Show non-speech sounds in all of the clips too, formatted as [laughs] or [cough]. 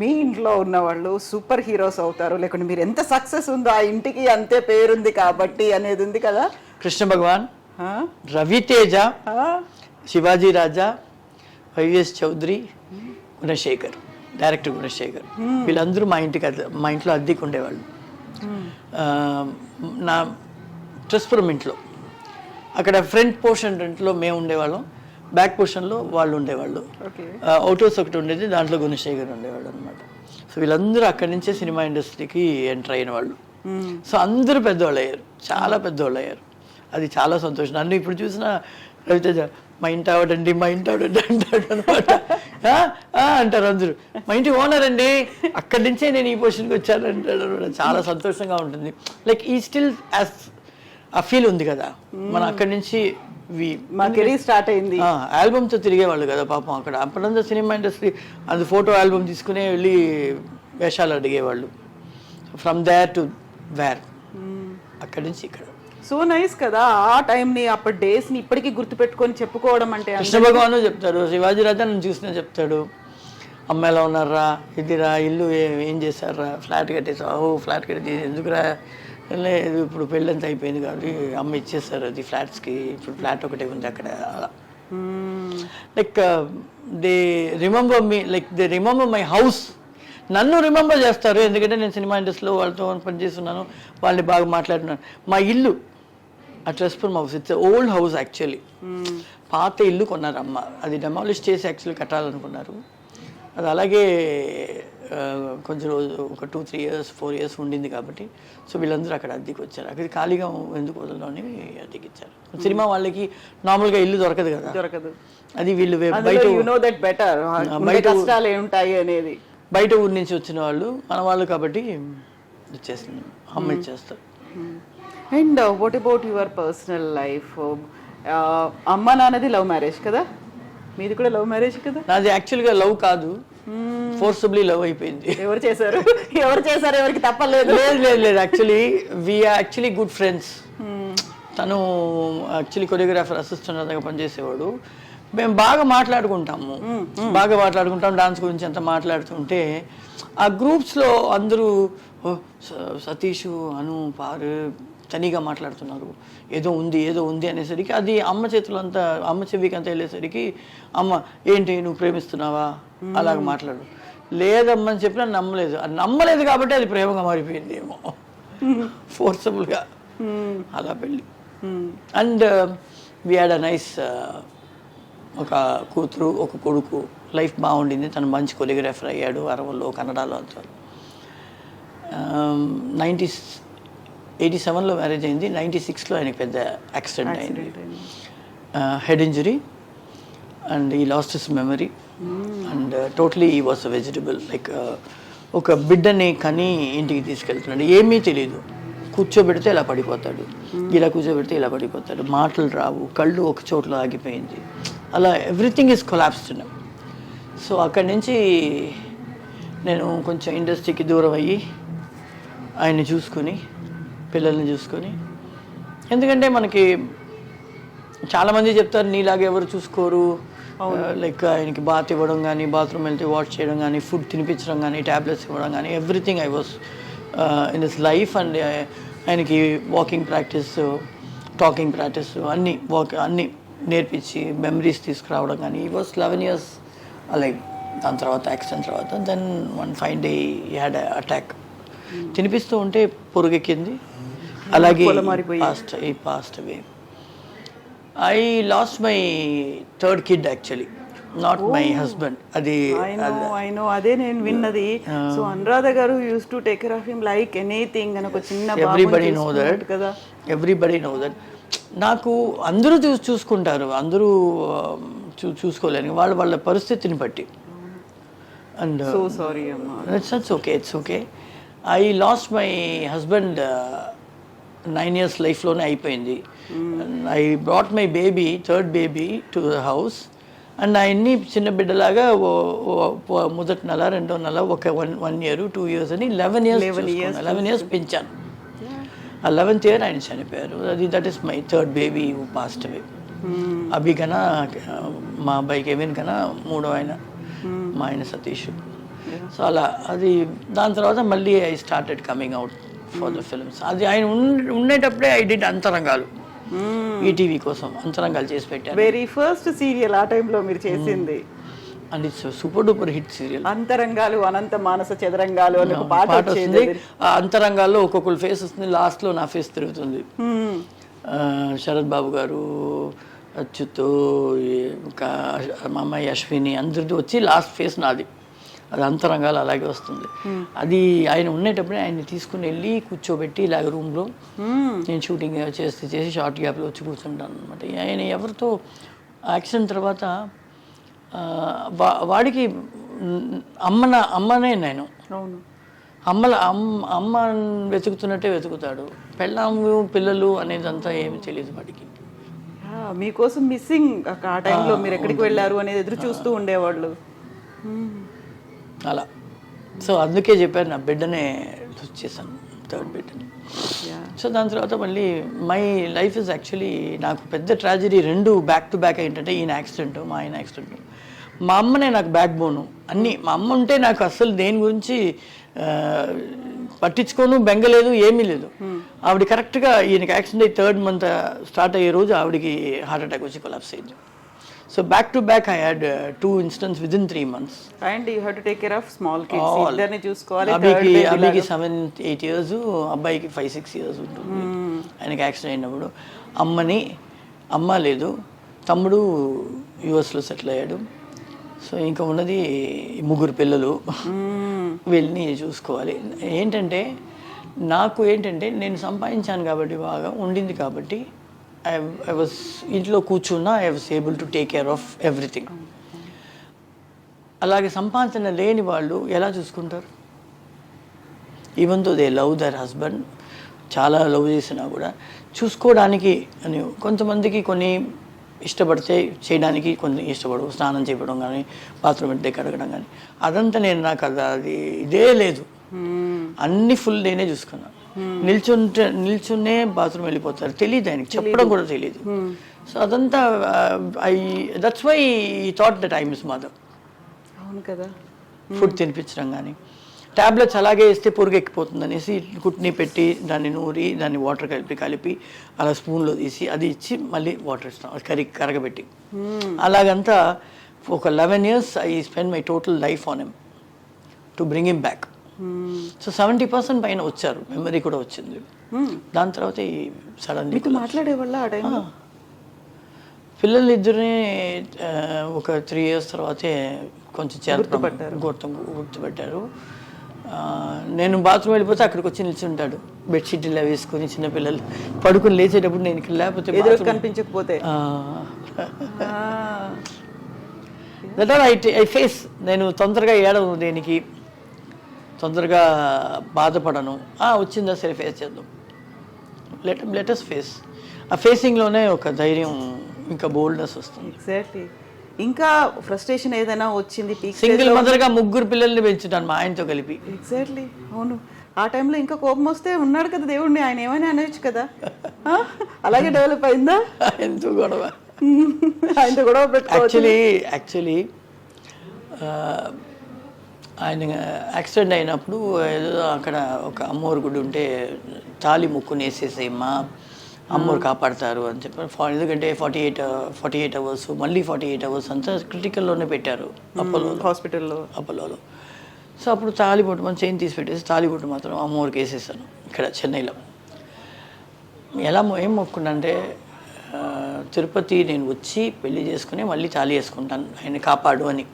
మీ ఇంట్లో ఉన్న వాళ్ళు సూపర్ హీరోస్ అవుతారు. లేకుంటే మీరు ఎంత సక్సెస్ ఉందో ఆ ఇంటికి అంతే పేరుంది కాబట్టి అనేది ఉంది కదా? Krishna Bhagavan? Raviteja? Sivaji Raja YS Chowdary Gunasekhar director Gunasekhar. వీళ్ళందరూ మా ఇంటికి మా ఇంట్లో అద్దెకి ఉండేవాళ్ళు. నా ట్రస్పురం ఇంట్లో. అక్కడ ఫ్రంట్ పోర్షన్ రెంట్లో మేము ఉండేవాళ్ళం. బ్యాక్ పోర్షన్లో వాళ్ళు ఉండేవాళ్ళు. ఓకే. అవుట్ హౌస్ ఒకటి ఉండేది దాంట్లో గుణశేఖర్ ఉండేవాడు అనమాట సో వీళ్ళందరూ అక్కడి నుంచే సినిమా ఇండస్ట్రీకి ఎంటర్ అయిన వాళ్ళు. సో అందరూ పెద్దవాళ్ళు అయ్యారు చాలా పెద్దవాళ్ళు అయ్యారు. అది చాలా సంతోషం. నన్ను ఇప్పుడు చూసిన రవితేజ మా ఇంటి ఆవిడండి మా ఇంటి ఆవిడండి అంటాడు అనమాట [laughs] అంటారు అందరూ. మా ఇంటి ఓనర్ అండి అక్కడి నుంచే నేను ఈ పొజిషన్కి వచ్చాను అంటాడు అనమాట చాలా సంతోషంగా ఉంటుంది. లైక్ ఈ స్టిల్ యాజ్ ఆ ఫీల్ ఉంది కదా. మనం అక్కడి నుంచి వి మా కెరీర్ స్టార్ట్ అయింది. ఆల్బమ్తో తిరిగేవాళ్ళు కదా పాపం అక్కడ. అప్పుడంతా సినిమా ఇండస్ట్రీ అది ఫోటో ఆల్బమ్ తీసుకునే వెళ్ళి వేషాలు అడిగేవాళ్ళు. ఫ్రమ్ దేర్ టు వేర్ అక్కడి నుంచి ఇక్కడ. సో నైస్ కదా ఆ time ని అప్పటి డేస్ని ఇప్పటికీ గుర్తు పెట్టుకొని చెప్పుకోవడం అంటే కృష్ణ భగవాను చెప్తారు శివాజీ రాజా నన్ను చూసినా చెప్తాడు. అమ్మ ఎలా ఉన్నారా? ఇదిరా ఇల్లు ఏ- చేశారా? ఫ్లాట్ కట్టేసా ఓ ఫ్లాట్ కట్టేసి ఎందుకురా? లేదు ఇప్పుడు పెళ్ళంతా అయిపోయింది కాబట్టి అమ్మ ఇచ్చేసారు అది ఫ్లాట్స్కి. ఇప్పుడు ఫ్లాట్ ఒకటే ఉంది అక్కడ. అలా. Like they remember me like they remember my house. నన్ను రిమెంబర్ చేస్తారు. ఎందుకంటే నేను సినిమా ఇండస్ట్రీలో వాళ్ళతో పనిచేస్తున్నాను. వాళ్ళని బాగా మాట్లాడుతున్నాను. మా ఇల్లు ఆ ట్రెస్పురం house. It's old house actually పాత ఇల్లు కొన్నారు అమ్మ అది డెమాలిష్ చేసి యాక్చువల్లీ కట్టాలనుకున్నారు. అది అలాగే కొంచెం రోజు ఒక two three years four years ఉండింది కాబట్టి సో వీళ్ళందరూ అక్కడ అద్దెకి వచ్చారు. అక్కడ ఖాళీగా ఎందుకు వదలడం అని అద్దెకి ఇచ్చారు సినిమా వాళ్ళకి నార్మల్గా ఇల్లు దొరకదు కదా. దొరకదు. అది వీళ్ళు బయట నో దట్ బెటర్ బయట- కష్టాలు ఏముంటాయి అనేది. బయట ఊరి నుంచి వచ్చిన వాళ్ళు మన వాళ్ళు కాబట్టి ఇచ్చేస్తుంది అమ్మ ఇచ్చేస్తారు. And what about your personal life అమ్మ నాన్నది లవ్ మ్యారేజ్ కదా? మీది కూడా లవ్ మ్యారేజ్ కదా? నాది యాక్చువల్గా లవ్ కాదు. ఫోర్సబుల్లీ లవ్ అయిపోయింది. ఎవరు చేశారు? ఎవరు చేశారు? ఎవరికి తప్పలేదు. లేదు లేదు లేదు. Actually we actually good friends తను యాక్చువల్లీ కొరియోగ్రాఫర్ అసిస్టెంట్ దగ్గర పనిచేసేవాడు. మేము బాగా మాట్లాడుకుంటాము. బాగా మాట్లాడుకుంటాం డాన్స్ గురించి అంతా మాట్లాడుతుంటే ఆ గ్రూప్స్లో అందరూ "ఓ, స- సతీష్ అను పారు తనిగా మాట్లాడుతున్నారు. ఏదో ఉంది ఏదో ఉంది అనేసరికి అది అమ్మ చేతులు అంతా అమ్మ చెవికి అంతా వెళ్ళేసరికి అమ్మ ఏంటి నువ్వు ప్రేమిస్తున్నావా? అలాగ మాట్లాడు. లేదమ్మా అని చెప్పినా నమ్మలేదు. అది నమ్మలేదు కాబట్టి అది ప్రేమగా మారిపోయింది ఏమో ఫోర్సబుల్గా అలా పెళ్ళి. And we had a nice ఒక కూతురు ఒక కొడుకు. లైఫ్ బాగుండింది. తను మంచి కొరియోగ్రాఫర్ అయ్యాడు. అరవల్లో కన్నడలో అంతా. నైంటీ ఎయిటీ సెవెన్లో మ్యారేజ్ అయింది. నైంటీ సిక్స్లో ఆయనకి పెద్ద యాక్సిడెంట్ అయింది. Head injury and he lost his memory and totally he was vegetable like ఒక బిడ్డని కని ఇంటికి తీసుకెళ్తున్నాడు. ఏమీ తెలియదు కూర్చోబెడితే ఇలా పడిపోతాడు. ఇలా కూర్చోబెడితే ఇలా పడిపోతాడు. మాటలు రావు. కళ్ళు ఒక చోట్ల ఆగిపోయింది. అలా ఎవ్రీథింగ్ ఈజ్ కొలాప్స్డ్ సో అక్కడి నుంచి నేను కొంచెం ఇండస్ట్రీకి దూరం అయ్యి ఆయన్ని చూసుకొని పిల్లల్ని చూసుకొని ఎందుకంటే మనకి చాలామంది చెప్తారు నీలాగా ఎవరు చూసుకోరు. లైక్ ఆయనకి బాత్ ఇవ్వడం కానీ బాత్రూమ్ వెళ్తే వాష్ చేయడం కానీ ఫుడ్ తినిపించడం కానీ టాబ్లెట్స్ ఇవ్వడం కానీ everything I was in this life and ఆయనకి వాకింగ్ ప్రాక్టీస్ టాకింగ్ ప్రాక్టీస్ అన్నీ వాక్ అన్నీ నేర్పించి మెమరీస్ తీసుకురావడం కానీ ఈ వాస్ లెవెన్ ఇయర్స్ లైక్ దాని తర్వాత యాక్సిడెంట్ తర్వాత then one five day had attack తినిపిస్తూ ఉంటే పొరుగెక్కింది. అలాగే passed he passed away I lost my third kid actually not my husband అది ఐ నో అదే నేను విన్నది. So Anuradha garu used to take care of him like anything అని ఒక చిన్న ఎవ్రీబడి నో దట్ కదా. ఎవ్రీబడి నో దట్ నాకు అందరూ చూ చూసుకుంటారు. అందరూ ఆ, చూ చూసుకోలేరు వాళ్ళ వాళ్ళ పరిస్థితిని బట్టి. అండ్ సో సారీ అమ్మా. It's it's okay it's okay I lost my husband nine years లైఫ్లోనే అయిపోయింది. I brought my baby third baby to the house and ఆయన్ని చిన్న బిడ్డలాగా మొదటి నెల రెండో నెల ఒక one one year two years అని లెవెన్ ఇయర్స్ లెవెన్ ఇయర్స్ పెంచాను. ఆ లెవెన్త్ ఇయర్ ఆయన చనిపోయారు. అది that is my third baby passed away Abhi కన్నా మా అబ్బాయి కెవిన్ కన్నా మూడో ఆయన మా ఆయన సతీష్. సో అలా అది దాని తర్వాత మళ్ళీ I started coming out for the films అది ఆయన ఉండేటప్పుడే ఐ డిడ్ అంతరంగాలు. ఈటీవీ కోసం అంతరంగాలు చేసి పెట్టాను వెరీ ఫస్ట్ సీరియల్ ఆ టైంలో మీరు చేసింది. And it's super duper hit serial Antharangalu అనంత మానస చదరంగాలు అని ఒక పాట పాట వచ్చేది. అంతరంగాల్లో ఒక్కొక్కరు ఫేస్ వస్తుంది లాస్ట్లో నా ఫేస్ తిరుగుతుంది. ఆ, శరత్ బాబు గారు అచ్యుత్ ఈ ఇంకా మా అమ్మాయి అశ్విని అందరిది వచ్చి లాస్ట్ ఫేస్ నాది. అది అంతరంగాలు అలాగే వస్తుంది. అది ఆయన ఉండేటప్పుడే ఆయన్ని తీసుకుని వెళ్ళి కూర్చోబెట్టి ఇలాగ రూమ్లో. నేను షూటింగ్ చేస్తే చేసి షార్ట్ గ్యాప్లో వచ్చి కూర్చుంటాను అనమాట ఆయన ఎవరితో యాక్సిడెంట్ తర్వాత వాడికి అమ్మన అమ్మనే నేను. అమ్మల అమ్మ అమ్మ వెతుకుతున్నట్టే వెతుకుతాడు. పెళ్ళాము పిల్లలు అనేదంతా ఏమి తెలియదు వాడికి. మీకోసం మిస్సింగ్ ఆ టైంలో మీరు ఎక్కడికి వెళ్ళారు అనేది ఎదురు చూస్తూ ఉండేవాళ్ళు. అలా. సో అందుకే చెప్పాను నా బిడ్డనే లూజ్ చేశాను థర్డ్ బిడ్డని. సో దాని తర్వాత మళ్ళీ మై లైఫ్ ఇస్ యాక్చువల్లీ నాకు పెద్ద ట్రాజడీ రెండు బ్యాక్ టు బ్యాక్ ఏంటంటే ఈయన యాక్సిడెంట్ మా ఆయన యాక్సిడెంట్. మా అమ్మనే నాకు బ్యాక్ బోను అన్నీ మా అమ్మ ఉంటే నాకు అస్సలు దేని గురించి పట్టించుకోను బెంగలేదు ఏమీ లేదు. ఆవిడ కరెక్ట్గా ఈయనకి యాక్సిడెంట్ అయ్యి థర్డ్ మంత్ స్టార్ట్ అయ్యే రోజు ఆవిడకి హార్ట్ అటాక్ వచ్చి కొలాప్స్ అయింది. So back to back I had two incidents within three months and you have to take care of small kids All. ఇద్దరిని చూసుకోవాలి third అబ్బాయికి baby అబ్బాయికి లాగా. సెవెన్ ఎయిట్ ఇయర్స్ అబ్బాయికి ఫైవ్ సిక్స్ ఇయర్స్ ఉంటుంది. ఆయనకి యాక్సిడెంట్ అయినప్పుడు. అమ్మని అమ్మ లేదు. తమ్ముడు యుఎస్లో సెటిల్ అయ్యాడు. సో ఇంకా ఉన్నది ముగ్గురు పిల్లలు. మ్మ్. వీళ్ళని చూసుకోవాలి. ఏంటంటే నాకు ఏంటంటే నేను సంపాదించాను కాబట్టి బాగా ఉండింది కాబట్టి ఐ వాజ్ ఇంట్లో కూర్చున్నా I was able to take care of everything అలాగే సంపాదన లేని వాళ్ళు ఎలా చూసుకుంటారు? Even though they love their husband చాలా లవ్ చేసినా కూడా చూసుకోవడానికి అని కొంతమందికి కొన్ని ఇష్టపడితే చేయడానికి కొన్ని ఇష్టపడవు. స్నానం చేయడం కానీ బాత్రూమ్ వెంటనే కడగడం కానీ. అదంతా నేను నాకు అది ఇదే లేదు. మ్మ్. అన్ని ఫుల్ నేనే చూసుకున్నాను నిల్చుంటే నిల్చునే బాత్రూమ్ వెళ్ళిపోతారు. తెలియదు ఆయనకి. చెప్పడం కూడా తెలియదు సో అదంతా I that's why thought that I miss mother అవును కదా. ఫుడ్ తినిపించడం కానీ టాబ్లెట్స్ అలాగే ఇస్తే పురుగు ఎక్కిపోతుంది అనేసి కుట్ని పెట్టి దాన్ని నూరి దాన్ని వాటర్ కలిపి కలిపి అలా స్పూన్లో తీసి అది ఇచ్చి మళ్ళీ వాటర్ ఇస్తాం. కరి కరగబెట్టి. అలాగంతా ఒక eleven years I spend my total life on him to bring him back. So seventy percent పైన వచ్చారు. మెమరీ కూడా వచ్చింది. దాని తర్వాత ఈ సడన్లీ మీతో మాట్లాడేవాళ్ళ ఆ టైంలో? పిల్లలు ఇద్దరిని ఆ, ఒక త్రీ ఇయర్స్ తర్వాతే కొంచెం చేత గుర్తు గుర్తుపెట్టారు. నేను బాత్రూమ్ వెళ్ళిపోతే అక్కడికి వచ్చి నిల్చుంటాడు. బెడ్షీట్ ఇలా వేసుకొని చిన్నపిల్లలు పడుకుని లేచేటప్పుడు నేను ఇక్కడ లేకపోతే ఎదురు కనిపించకపోతే. That are I I face నేను తొందరగా ఏడవను దేనికి. తొందరగా బాధపడను. ఆ, వచ్చిందా సరే ఫేస్ చేద్దాం. లెట్ లెటస్ ఫేస్ ఆ ఫేసింగ్లోనే ఒక ధైర్యం ఇంకా బోల్డ్నెస్ వస్తుంది. ఎగ్జాక్ట్లీ ఇంకా ఫ్రస్ట్రేషన్ ఏదైనా వచ్చింది సింగిల్ మదర్గా ముగ్గురు పిల్లల్ని పెంచుతాను మా ఆయనతో కలిపి. ఎగ్జాక్ట్లీ అవును. ఆ టైంలో ఇంకా కోపం వస్తే ఉన్నాడు కదా దేవుడిని ఆయన ఏమైనా అనొచ్చు కదా? అలాగే డెవలప్ అయిందా? ఎంతో గొడవ. ఆయనతో గొడవ [laughs] యాక్చువల్లీ యాక్చువల్లీ ఆయన యాక్సిడెంట్ అయినప్పుడు ఏదో అక్కడ ఒక అమ్మోరు గుడి ఉంటే తాలి ముక్కుని వేసేసేమ్మా అమ్మోరు కాపాడతారు అని చెప్పారు ఫా- ఎందుకంటే forty eight forty eight hours మళ్ళీ ఫార్టీ ఎయిట్ అవర్స్ అంతా క్రిటికల్లోనే పెట్టారు అపోలో. హాస్పిటల్లో అపోలోలో. సో అప్పుడు తాలిబొట్టు మన చైన్ తీసి పెట్టేసి తాలిబొట్టు మాత్రం అమ్మవారికి వేసేసాను ఇక్కడ చెన్నైలో. ఎలా ఏం మొక్కునంటే ఆ, తిరుపతి నేను వచ్చి పెళ్ళి చేసుకుని మళ్ళీ తాళి వేసుకుంటాను ఆయన కాపాడు అని.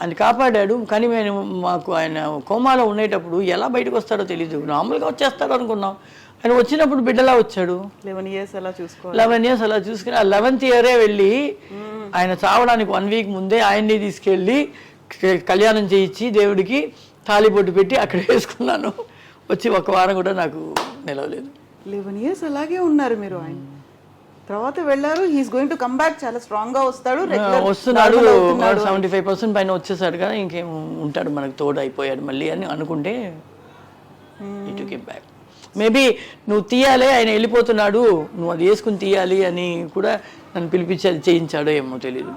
ఆయన కాపాడాడు కానీ మేము మాకు ఆయన కోమాలో ఉండేటప్పుడు ఎలా బయటకు వస్తాడో తెలియదు నార్మల్గా వచ్చేస్తాడు అనుకున్నాం. ఆయన వచ్చినప్పుడు బిడ్డలా వచ్చాడు? లెవెన్ ఇయర్స్ అలా చూసుకోవాలి. లెవెన్ ఇయర్స్ అలా చూసుకుని ఆ లెవెన్త్ ఇయరే వెళ్ళి ఆయన చావడానికి వన్ వీక్ ముందే ఆయన్ని తీసుకెళ్ళి కళ్యాణం చేయించి దేవుడికి తాళిబొట్టు పెట్టి అక్కడ వేసుకున్నాను. వచ్చి ఒక వారం కూడా నాకు నిలవలేదు. లెవెన్ ఇయర్స్ అలాగే ఉన్నారు మీరు ఆయన. తర్వాత వెళ్ళారు. He's going to come back చాలా స్ట్రాంగ్గా వస్తాడు. వస్తున్నాడు. సెవెంటీ ఫైవ్ పర్సెంట్ పైన వచ్చేసాడు కదా ఇంకేం ఉంటాడు మనకు తోడు అయిపోయాడు మళ్ళీ అని అనుకుంటే ఇటు కెమ్ బ్యాక్ మేబీ నువ్వు తీయాలి ఆయన వెళ్ళిపోతున్నాడు. నువ్వు అది వేసుకుని తీయాలి అని కూడా నన్ను పిలిపించి అది చేయించాడో ఏమో తెలియదు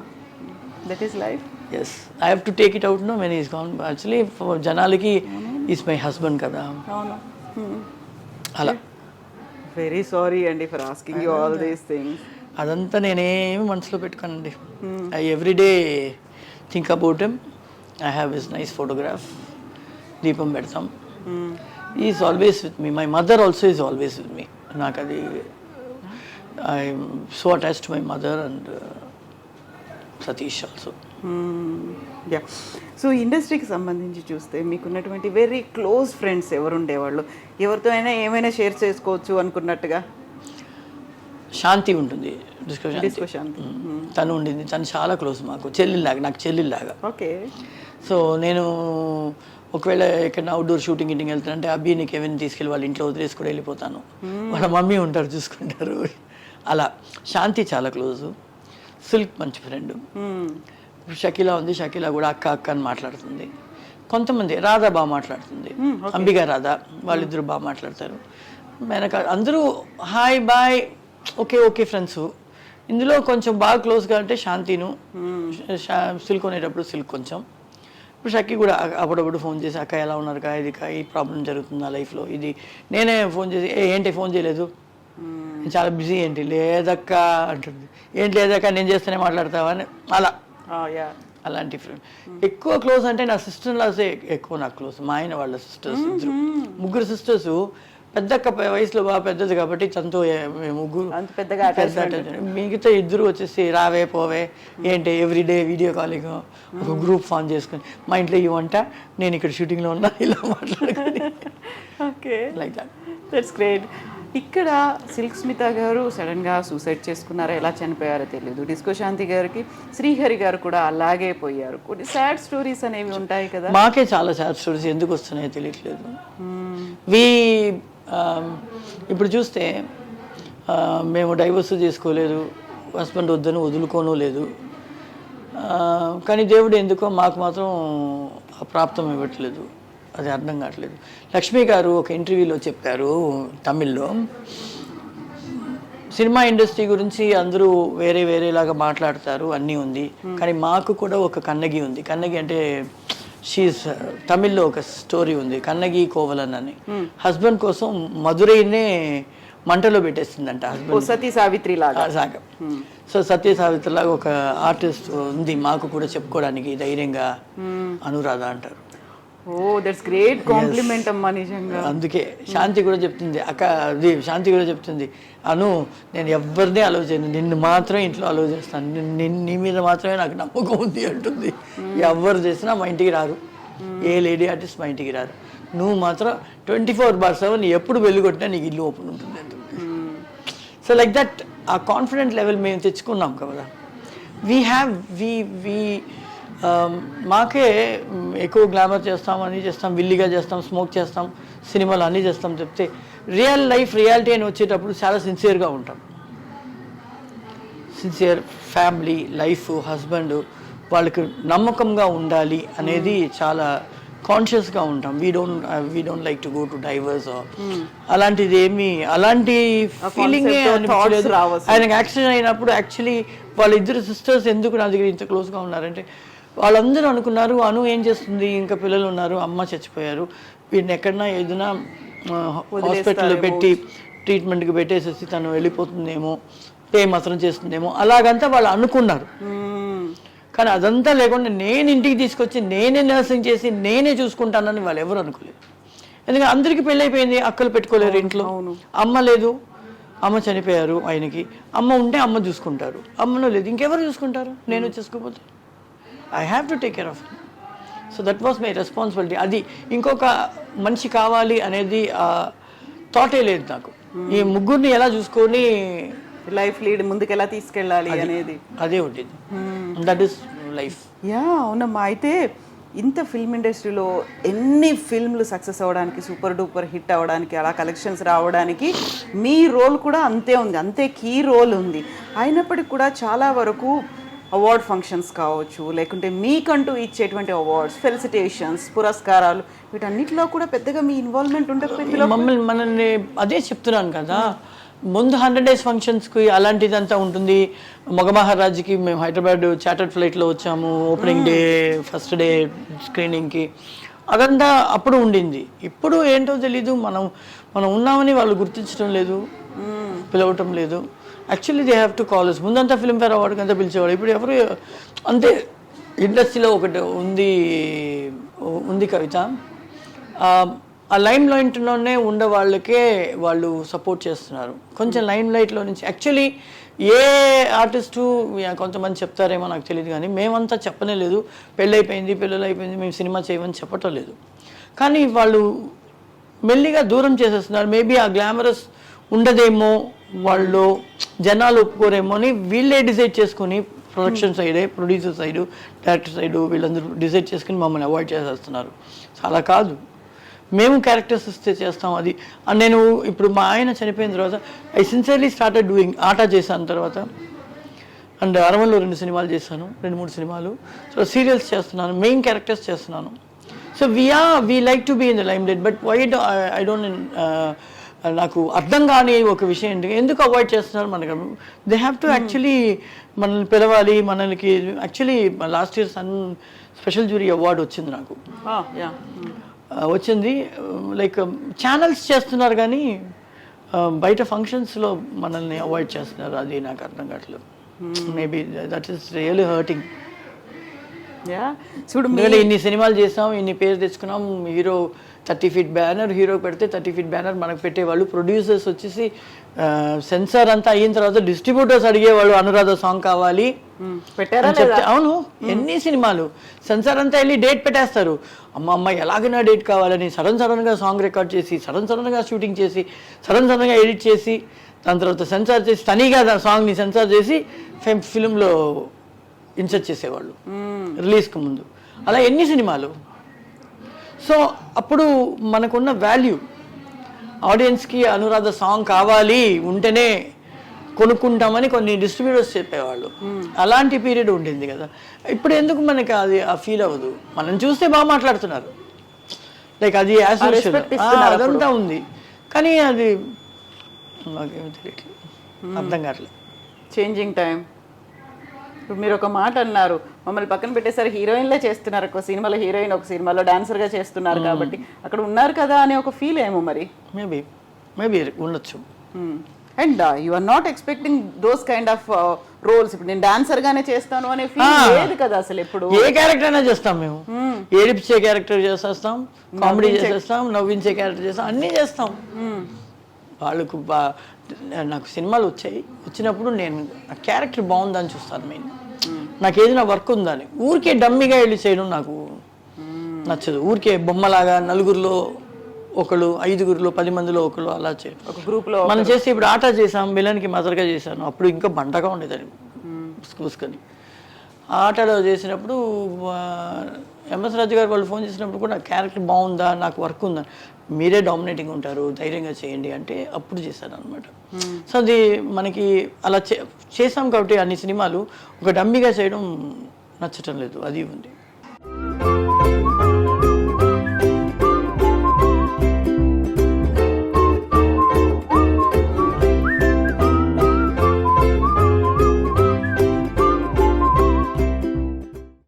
that is life yes I have to take it out no when he's gone actually జనాలకి ఈస్ మై హస్బెండ్ కదా. అలా. వెరీ సారీ అండి for asking you all these things అదంతా నేనేమి మనసులో పెట్టుకోనండి. I everyday think about him I have his nice photograph దీపం పెడతాం. He's always with me my mother also is always with me నాకు అది I so attach to my mother and Satish also yeah so ఇండస్ట్రీకి సంబంధించి చూస్తే మీకున్నటువంటి very close friends ఎవరు ఉండేవాళ్ళు ఎవరితో అయినా ఏమైనా షేర్ చేసుకోవచ్చు అనుకున్నట్టుగా? శాంతి ఉంటుంది. Discussion disco Shanti. తను ఉండింది. తను చాలా క్లోజ్ మాకు. చెల్లిలాగా నాకు చెల్లిలాగా ఓకే సో నేను ఒకవేళ ఎక్కడ అవుట్డోర్ షూటింగ్ ఇంటింగ్ వెళ్తానంటే అబ్బి నీకు ఏమైనా తీసుకెళ్ళి వాళ్ళ ఇంట్లో వదిలేసి కూడా వెళ్ళిపోతాను. వాళ్ళ మమ్మీ ఉంటారు చూసుకుంటారు. అలా. శాంతి చాలా క్లోజు సిల్క్ మంచి ఫ్రెండ్ షకీలా ఉంది షకీలా కూడా అక్క అక్క అని మాట్లాడుతుంది. కొంతమంది రాధా బాగా మాట్లాడుతుంది. అంబిగా రాధా వాళ్ళిద్దరు బాగా మాట్లాడతారు. వెనక అందరూ hi bye okay okay friends. ఇందులో కొంచెం బాగా క్లోజ్గా అంటే శాంతిను. సిల్క్ కొనేటప్పుడు సిల్క్ కొంచెం. ఇప్పుడు షక్కి కూడా అప్పుడప్పుడు ఫోన్ చేసి అక్క ఎలా ఉన్నారు కా ఇది కా ఈ ప్రాబ్లం జరుగుతుంది నా లైఫ్లో? ఇది నేనే ఫోన్ చేసి ఏంటి ఫోన్ చేయలేదు? చాలా బిజీ ఏంటి? లేదక్క అంటుంది. ఏంటి లేదక్క? నేను చేస్తేనే మాట్లాడతావా? అని అలా. అలాంటి ఫ్రెండ్ ఎక్కువ క్లోజ్ అంటే నా సిస్టర్ లాసే ఎక్కువ నాకు క్లోజ్ మా ఆయన వాళ్ళ సిస్టర్స్ ఇద్దరు. ముగ్గురు సిస్టర్స్ పెద్దక్క ప- వయసులో బాగా పెద్దది కాబట్టి తనతో ముగ్గురు అంత పెద్దగా పెద్ద attachment. మిగతా ఇద్దరు వచ్చేసి రావే పోవే ఏంటి ఎవ్రీడే వీడియో కాలింగ్ ఒక గ్రూప్ ఫామ్ చేసుకుని మా ఇంట్లో ఈ వంట నేను ఇక్కడ షూటింగ్లో ఉన్నా ఇలా మాట్లాడుకుని. Okay like that that's great ఇక్కడ సిల్క్ స్మిత గారు సడన్గా సూసైడ్ చేసుకున్నారో ఎలా చనిపోయారో తెలియదు డిస్కో శాంతి గారికి శ్రీహరి గారు కూడా అలాగే పోయారు. కొన్ని సాడ్ స్టోరీస్ అనేవి ఉంటాయి కదా. మాకే చాలా సాడ్ స్టోరీస్ ఎందుకు వస్తున్నాయో తెలియట్లేదు. వి ఇప్పుడు చూస్తే మేము డైవర్స్ చేసుకోలేదు హస్బెండ్ వద్దని వదులుకోను లేదు. కానీ దేవుడు ఎందుకో మాకు మాత్రం ప్రాప్తం ఇవ్వట్లేదు. అది అర్థం కావట్లేదు. లక్ష్మి గారు ఒక ఇంటర్వ్యూలో చెప్పారు తమిళ్ళో. సినిమా ఇండస్ట్రీ గురించి అందరూ వేరే వేరేలాగా మాట్లాడతారు అన్నీ ఉంది. కానీ మాకు కూడా ఒక కన్నగి ఉంది. కన్నగి అంటే షీస్ తమిళ్ళో ఒక స్టోరీ ఉంది. కన్నగి కోవలన్ అని. హస్బెండ్ కోసం మధురైనే మంటలో పెట్టేస్తుందంట హస్బెండ్ సతీ సావిత్రి లాగా సాగం. సో సత్య సావిత్రిలాగా ఒక ఆర్టిస్ట్ ఉంది. మాకు కూడా చెప్పుకోవడానికి ధైర్యంగా అనురాధ అంటారు. ఓ దట్స్ గ్రేట్ కాంప్లిమెంట్ అమ్మా నిజంగా. అందుకే శాంతి కూడా చెప్తుంది. అక్క అది శాంతి కూడా చెప్తుంది. అను నేను ఎవరిని అలవ్ చేయను. నిన్ను మాత్రం ఇంట్లో అలవ్ చేస్తాను. నిన్ను- నీ మీద మాత్రమే నాకు నమ్మకం ఉంది అంటుంది. ఎవరు చేసినా మా ఇంటికి రారు. ఏ లేడీ ఆర్టిస్ట్ మా ఇంటికి రారు. నువ్వు మాత్రం ట్వంటీ ఫోర్ బార్ సెవెన్ ఎప్పుడు వెళ్ళి కొట్టినా నీకు ఇల్లు ఓపెన్ ఉంటుంది అంటుంది. సో లైక్ దట్ ఆ కాన్ఫిడెంట్ లెవెల్ మేము తెచ్చుకున్నాం కదా. వీ హ్యావ్ వీ వీ మాకే మ్, ఎక్కువ గ్లామర్ చేస్తాం అన్నీ చేస్తాం విల్లిగా చేస్తాం స్మోక్ చేస్తాం సినిమాలు అన్నీ చేస్తాం చెప్తే రియల్ లైఫ్ రియాలిటీ అని వచ్చేటప్పుడు చాలా సిన్సియర్గా ఉంటాం. సిన్సియర్ ఫ్యామిలీ లైఫ్ హస్బెండ్ వాళ్ళకి నమ్మకంగా ఉండాలి అనేది చాలా కాన్షియస్గా ఉంటాం. We don't we don't like to go to divorce అలాంటిది ఏమి అలాంటి ఫీలింగ్. ఆయనకు యాక్సిడెంట్ అయినప్పుడు యాక్చువల్లీ వాళ్ళిద్దరు సిస్టర్స్ ఎందుకు నా దగ్గర ఇంత క్లోజ్గా ఉన్నారంటే వాళ్ళందరూ అనుకున్నారు అను ఏం చేస్తుంది? ఇంకా పిల్లలు ఉన్నారు అమ్మ చచ్చిపోయారు. వీడిని ఎక్కడన్నా ఏదైనా హాస్పిటల్లో పెట్టి ట్రీట్మెంట్కి పెట్టేసేసి తను వెళ్ళిపోతుందేమో పే మాత్రం చేస్తుందేమో అలాగంతా వాళ్ళు అనుకున్నారు. కానీ అదంతా లేకుండా నేను ఇంటికి తీసుకొచ్చి నేనే నర్సింగ్ చేసి నేనే చూసుకుంటానని వాళ్ళు ఎవరు అనుకోలేదు. ఎందుకంటే అందరికీ పెళ్ళైపోయింది అక్కలు పెట్టుకోలేరు ఇంట్లో. అమ్మ లేదు అమ్మ చనిపోయారు ఆయనకి. అమ్మ ఉంటే అమ్మ చూసుకుంటారు. అమ్మను లేదు ఇంకెవరు చూసుకుంటారు? నేను చూసుకోకపోతే. I have to take care of so that was my responsibility అది ఇంకొక మనిషి కావాలి అనేది థాటే లేదు నాకు. ఈ ముగ్గురిని ఎలా చూసుకొని లైఫ్ లీడ్ ముందుకు ఎలా తీసుకెళ్ళాలి అనేది. అదే ఉండేది. దట్ ఈస్ లైఫ్ యా అవునమ్మా. అయితే ఇంత ఫిల్మ్ ఇండస్ట్రీలో ఎన్ని ఫిల్మ్లు సక్సెస్ అవ్వడానికి సూపర్ డూపర్ హిట్ అవ్వడానికి అలా కలెక్షన్స్ రావడానికి మీ రోల్ కూడా అంతే ఉంది. అంతే కీ రోల్ ఉంది. అయినప్పటికీ కూడా చాలా వరకు అవార్డ్ ఫంక్షన్స్ కావచ్చు లేకుంటే మీకంటూ ఇచ్చేటువంటి అవార్డ్స్ ఫెలిసిటేషన్స్ పురస్కారాలు వీటన్నిటిలో కూడా పెద్దగా మీ ఇన్వాల్వ్మెంట్ ఉండకపోయింది మమ్మల్ని మనల్ని అదే చెప్తున్నాను కదా. ముందు హండ్రెడ్ డేస్ ఫంక్షన్స్కి అలాంటిదంతా ఉంటుంది. మగ మహారాజ్కి మేము హైదరాబాద్ చార్టర్డ్ ఫ్లైట్లో వచ్చాము ఓపెనింగ్ డే ఫస్ట్ డే స్క్రీనింగ్కి అదంతా అప్పుడు ఉండింది. ఇప్పుడు ఏంటో తెలీదు మనం మనం ఉన్నామని వాళ్ళు గుర్తించడం లేదు పిలవటం లేదు. Actually they have to college ముందంతా ఫిల్మ్ఫేర్ అవార్డుకి అంతా పిలిచేవాడు ఇప్పుడు ఎవరు అంతే ఇండస్ట్రీలో ఒకటి ఉంది ఉంది కవిత. ఆ, లైమ్ లైట్లోనే ఉండే వాళ్ళకే వాళ్ళు సపోర్ట్ చేస్తున్నారు. కొంచెం లైమ్ లైట్లో నుంచి. యాక్చువల్లీ ఏ ఆర్టిస్టు కొంతమంది చెప్తారేమో నాకు తెలియదు కానీ మేమంతా చెప్పనే లేదు. పెళ్ళైపోయింది పిల్లలు అయిపోయింది మేము సినిమా చేయమని చెప్పటం లేదు. కానీ వాళ్ళు మెల్లిగా దూరం చేసేస్తున్నారు. మేబీ ఆ గ్లామరస్ ఉండదేమో వాళ్ళు జనాలు ఒప్పుకోరేమో అని వీళ్ళే డిసైడ్ చేసుకుని ప్రొడక్షన్ సైడే ప్రొడ్యూసర్ సైడు డైరెక్టర్ సైడు వీళ్ళందరూ డిసైడ్ చేసుకుని మమ్మల్ని అవాయిడ్ చేసేస్తున్నారు. చాలా కాదు. మేము క్యారెక్టర్స్ ఇస్తే చేస్తాం అది. అండ్ నేను ఇప్పుడు మా ఆయన చనిపోయిన తర్వాత ఐ సిన్సియర్లీ స్టార్టెడ్ డూయింగ్ ఆటా చేశాను తర్వాత. అండ్ అరవన్లో రెండు సినిమాలు చేశాను రెండు మూడు సినిమాలు. సో సీరియల్స్ చేస్తున్నాను మెయిన్ క్యారెక్టర్స్ చేస్తున్నాను. So we're we like to be in the limelight but why I don't నాకు అర్థం కాని ఒక విషయం ఏంటి? ఎందుకు అవాయిడ్ చేస్తున్నారు మనకు? దే హ్యావ్ టు యాక్చువల్లీ మనల్ని పిలవాలి మనకి actually last year sun special jury award వచ్చింది నాకు. యా ఆ, వచ్చింది. లైక్ ఛానల్స్ చేస్తున్నారు కానీ బయట ఫంక్షన్స్లో మనల్ని అవాయిడ్ చేస్తున్నారు. అది నాకు అర్థం కావట్లేదు. Maybe that is really hurting yeah. చూడు మీ ఎందుకంటే ఇన్ని సినిమాలు చేసాం ఇన్ని పేరు తెచ్చుకున్నాం hero thirty feet banner hero పెడితే థర్టీ ఫీట్ బ్యానర్ మనకు పెట్టేవాళ్ళు. ప్రొడ్యూసర్స్ వచ్చేసి సెన్సార్ అంతా అయిన తర్వాత డిస్ట్రిబ్యూటర్స్ అడిగేవాళ్ళు అనురాధ సాంగ్ కావాలి మ్మ్. పెట్టారా అవును ఎన్ని సినిమాలు. సెన్సార్ అంతా వెళ్ళి డేట్ పెట్టేస్తారు. అమ్మ అమ్మ ఎలాగైనా డేట్ కావాలని సడన్ సడన్గా సాంగ్ రికార్డ్ చేసి సడన్ సడన్గా షూటింగ్ చేసి సడన్ సడన్గా ఎడిట్ చేసి దాని తర్వాత సెన్సార్ చేసి తనీగా సాంగ్ని సెన్సార్ చేసి ఫిల్మ్లో ఇన్సర్ట్ చేసేవాళ్ళు. రిలీజ్కి ముందు. అలా ఎన్ని సినిమాలు? సో అప్పుడు మనకున్న వాల్యూ ఆడియన్స్కి అనురాధ సాంగ్ కావాలి ఉంటేనే కొనుక్కుంటామని కొన్ని డిస్ట్రిబ్యూటర్స్ చెప్పేవాళ్ళు. అలాంటి పీరియడ్ ఉండింది కదా. ఇప్పుడు ఎందుకు మనకి అది ఆ ఫీల్ అవ్వదు? మనం చూస్తే బాగా మాట్లాడుతున్నారు. లైక్ అది అదంతా ఉంది. కానీ అది నాకేమీ తెలియట్లేదు అర్థం కావట్లేదు. చేంజింగ్ టైం ఇప్పుడు మీరు ఒక మాట అన్నారు మమ్మల్ని పక్కన పెట్టేసరి హీరోయిన్లే చేస్తున్నారు ఒక సినిమాలో హీరోయిన్ ఒక సినిమాలో డాన్సర్గా చేస్తున్నారు కాబట్టి అక్కడ ఉన్నారు కదా అనే ఒక ఫీల్ ఏమో మరి. మేబీ మేబీ ఉండొచ్చు. And you are not expecting those kind of roles ఇప్పుడు నేను డాన్సర్ గానే చేస్తాను అనే ఫీల్ Ah. లేదు కదా అసలు ఎప్పుడు. ఏ క్యారెక్టర్ అయినా చేస్తాం మేము. ఏడిపించే క్యారెక్టర్ చేసేస్తాం కామెడీ చేసేస్తాం నవ్వించే క్యారెక్టర్ చేస్తాం అన్నీ చేస్తాం. వాళ్ళకు బా నాకు సినిమాలు వచ్చాయి. వచ్చినప్పుడు నేను నా క్యారెక్టర్ బాగుందని చూస్తాను మెయిన్. నాకు ఏదైనా వర్క్ ఉందని. ఊరికే డమ్మిగా వెళ్ళి చేయడం నాకు నచ్చదు. ఊరికే బొమ్మలాగా నలుగురిలో ఒకళ్ళు ఐదుగురిలో పది మందిలో ఒకళ్ళు అలా చేయడం ఒక గ్రూప్లో మనం చేసి ఇప్పుడు ఆట చేసాం విలన్కి మదర్గా చేశాను. అప్పుడు ఇంకా బండగా ఉండేదాన్ని. కూసుకొని ఆ ఆటలో చేసినప్పుడు ఎంఎస్ రాజు గారు వాళ్ళు ఫోన్ చేసినప్పుడు కూడా క్యారెక్టర్ బాగుందా నాకు వర్క్ ఉందా మీరే డామినేటింగ్ ఉంటారు ధైర్యంగా చేయండి అంటే అప్పుడు చేశాను అనమాట సో అది మనకి అలా చే చేసాం కాబట్టి అన్ని సినిమాలు ఒక డమ్మిగా చేయడం నచ్చటం లేదు అది ఉంది.